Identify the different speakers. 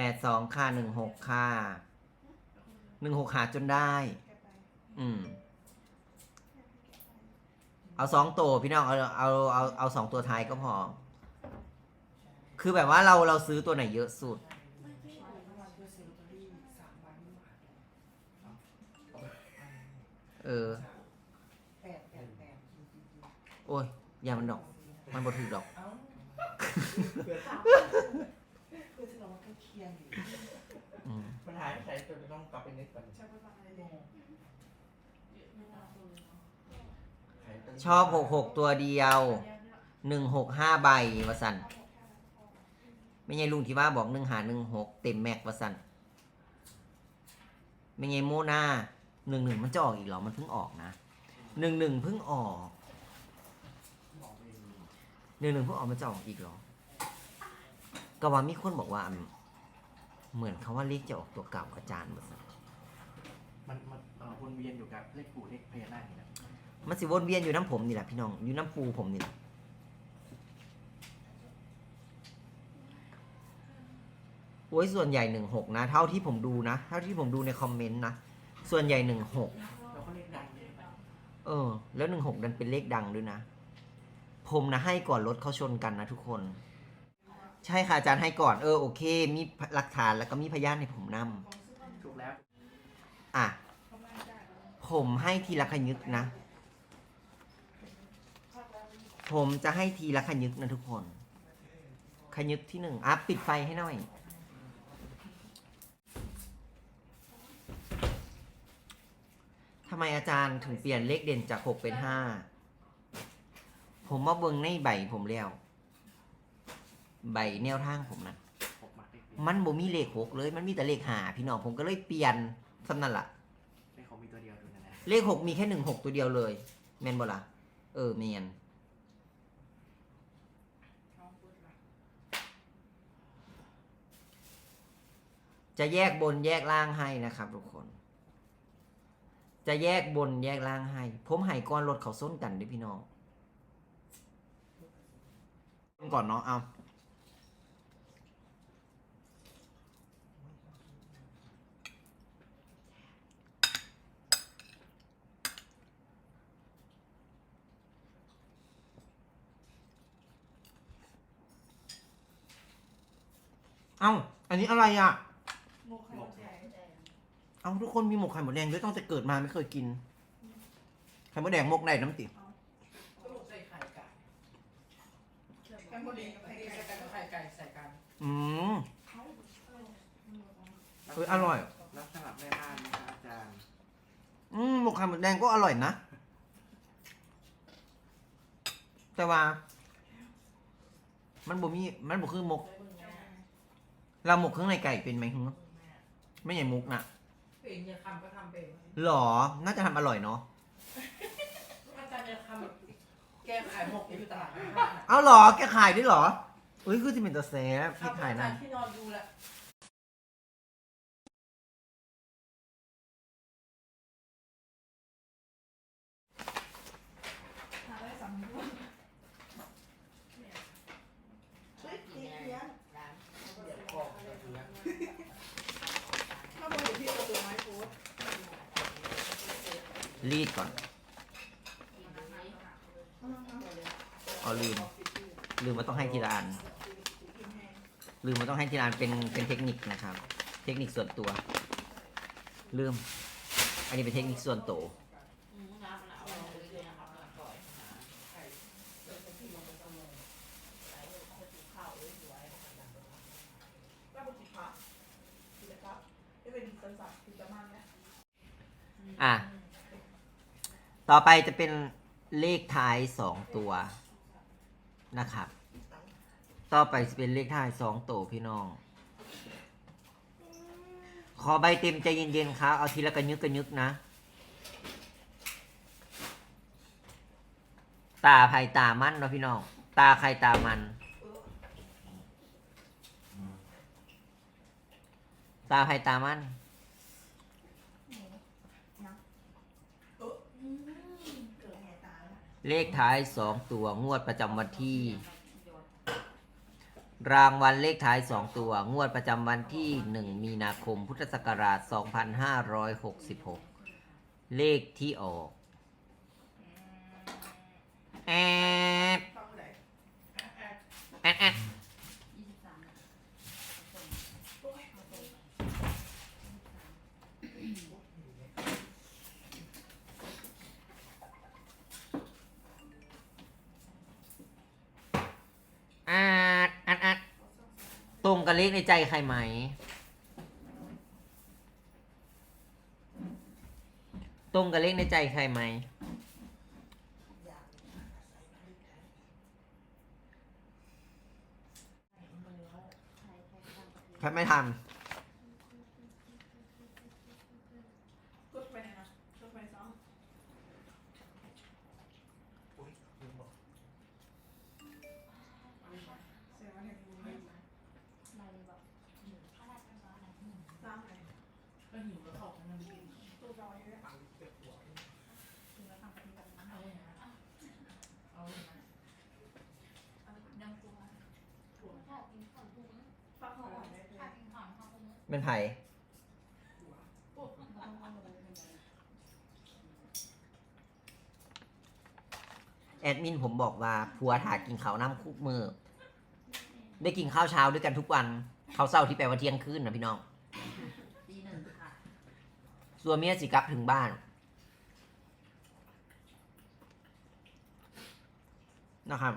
Speaker 1: แปดสองค่ะหนึ่งหกค่ะหนึ่งหกหาจนได้ อืม เอาสองตัวพี่น้องเอาเอาเอาเอาสองตัวท้ายก็พอ คือแบบว่าเราเราซื้อตัวไหนเยอะสุด เออ โอ้ยอย่ามันดอก มันบ่ถือดอก
Speaker 2: เอ้าคือที่เราว่าใกล้เคียงอยู่
Speaker 1: อืม
Speaker 3: ปัญหาใช้ตัวจะต้องกลับไปนึกก่อน
Speaker 2: ใช่ปะอะไรโม
Speaker 1: ชอบหกหกตัวเดียวหนึ่งหกห้าใบวะสันไม่ไงลุงที่ว่าบอกหนึ่งหาหนึ่งหกเต็มแม็กวะสันไม่ไงโมนาหนึ่งหนึ่งมันจะออกอีกเหรอ มันเพิ่งออกนะหนึ่งหนึ่งเพิ่งออก
Speaker 3: บอกเอง
Speaker 1: หนึ่งหนึ่งเพิ่งออกมันจะออกอีกเหรอ ก็ว่ามีคนบอกว่าอืมเหมือนเขาว่าเลขจะออกตัวเก่าอาจารย์วะสัน
Speaker 3: มันมันเอ่อวนเวียนอยู่กับเลขปู่เลขพญานาคนี่แหละ
Speaker 1: มันสิวนเวียนอยู่น้ำผมนี่แหละพี่น้องอยู่น้ำปูผมนี่แหละโอ้ยส่วนใหญ่หนึ่งหกนะ เท่าที่ผมดูนะ เท่าที่ผมดูในคอมเมนต์นะ ส่วนใหญ่หนึ่งหก
Speaker 3: เราก็เลขดังเลย
Speaker 1: เออ แล้วหนึ่งหกดันเป็นเลขดังด้วยนะ ผมนะให้ก่อนรถเขาชนกันนะทุกคน ใช่ค่ะอาจารย์ให้ก่อนเออโอเค มีหลักฐานแล้วก็มีพยานให้ผมนำ
Speaker 3: ถูกแล้ว
Speaker 1: อะ ผมให้ทีละขยึกนะ ผมจะให้ทีละขยึกนะทุกคน ขยึกที่หนึ่งอะปิดไฟให้หน่อย ทำไมอาจารย์ถึงเปลี่ยนเลขเด่นจากหกเป็นห้า ผมมาเบิ่งในใบผมแล้ว ใบแนวทางผมนะ
Speaker 3: หกมาเลขเดียว
Speaker 1: มันบ่มีเลขหกเลย มันมีแต่เลขหาพี่น้องผมก็เลยเปลี่ยนสำนั่นละ
Speaker 3: เลขของมีตัวเดียวดูนะนะ
Speaker 1: เลขหกมีแค่หนึ่งหกตัวเดียวเลยแมนบ่ล่ะเออแมนจะแยกบนแยกล่างให้นะครับทุกคน จะแยกบนแยกล่างให้ ผมให้ก้อนรถเขาส้นกันเด้วยพี่น้องก่อนเนาะเอา เอาอันนี้อะไรอะ
Speaker 2: โมไข่มดแดง
Speaker 1: เอาทุกคนมีหมกไข่หมดแดงด้วยต้องจะเกิดมาไม่เคยกิน ไข่หมดแดงหมกได้น้ำติ
Speaker 2: สรุปใส่ไข่ไก่ไข่มดแดงกับไข่ไก่ใส่กันไข่ไก่ใส่กัน
Speaker 1: อืมเฮ้ยอร่อย
Speaker 3: รับสลับแม่บ้านนะครับอาจารย์
Speaker 1: อืมหมกไข่หมดแดงก็อร่อยนะ แต่ว่า มันบ่มี มันบ่คือหมก เราหมกเครื่องในไก่เป็นไหมฮึไม่ใช่มุกนะ
Speaker 2: เป็นยาคำก็ทำเป็น
Speaker 1: หรอ น่าจะทำอร่อยเนาะ
Speaker 2: อาจารย์ยาคำแก้ขายหมกอยู่ตลาด
Speaker 1: เอาหรอ แกขายด้วยเหรอเอ้ยคือจะเป็นตัวแซ่บพี่ขายนะ
Speaker 2: ที่นอนดูแล
Speaker 3: เดี๋ยวของเดี๋ยวเดี๋ยว
Speaker 2: ถ้าโมอยู่ที่ตัวตัวไม้โพส
Speaker 1: รีดก่อน เอาลืม ลืมว่าต้องให้ทีละอัน ลืมว่าต้องให้ทีละอันเป็นเป็นเทคนิคนะครับ เทคนิคส่วนตัว ลืม อันนี้เป็นเทคนิคส่วนตัว
Speaker 2: แล้วบุต
Speaker 1: อะ ต่อไปจะเป็นเลขท้ายสองตัวนะครับ ต่อไปจะเป็นเลขท้ายสองตัวพี่น้อง ขอใบเต็มใจเย็นๆครับ เอาทีละกระยึกกระยึกนะ ตาไผ่ตามันเนาะพี่น้อง ตาใครตามัน ตาไผ่ตามัน
Speaker 2: เกิดแห่ตาแล้ว
Speaker 1: เลขท้ายสองตัวงวดประจำวันที่ รางวัลเลขท้ายสองตัว งวดประจำวันที่หนึ่งมีนาคมพุทธศักราช 2566 เลขที่ออกแอด
Speaker 2: แอด
Speaker 1: แอดแอด
Speaker 4: ยี่สิบสาม
Speaker 2: โอ้ย
Speaker 1: แอดแอดแอด ตรงกับเลขในใจใครไหม ตรงกับเลขในใจใครไหม
Speaker 4: ใครใครท
Speaker 1: ไม่ทัน
Speaker 2: กดไปไหนนะกดไปสอง
Speaker 3: อุ้ยลืมบอก
Speaker 2: เสียงมันเห็นดูไม่มา
Speaker 4: อะไรแบบหนึ่งข้าราชการอะไรหนึ่ง
Speaker 2: ตามไหน
Speaker 5: ก็หิวแล้วเข้าของมันกิน
Speaker 2: ตัวเราอยู่เนี่ย
Speaker 4: คือเราทำปฏิบัตินั้น
Speaker 5: เอาเลยนะเอาเลยนะ
Speaker 4: ยังกลัวถ้ากินข้าวพุง
Speaker 2: ฟัง
Speaker 4: ข้าว
Speaker 2: หน่
Speaker 4: อ่
Speaker 2: อ
Speaker 4: อย น
Speaker 2: ได้เลย
Speaker 4: ถ้ากินข้าวข้าวพุง
Speaker 1: เป็นไผ่แอดมินผมบอกว่าผัวถากินข้าวน้ำคุกมือ ได้กินข้าวเช้าด้วยกันทุกวันข้าวเช้าที่แปลว่าเที่ยงคืนนะพี่น้องส่วนเมียสิกลับถึงบ้านนะครับ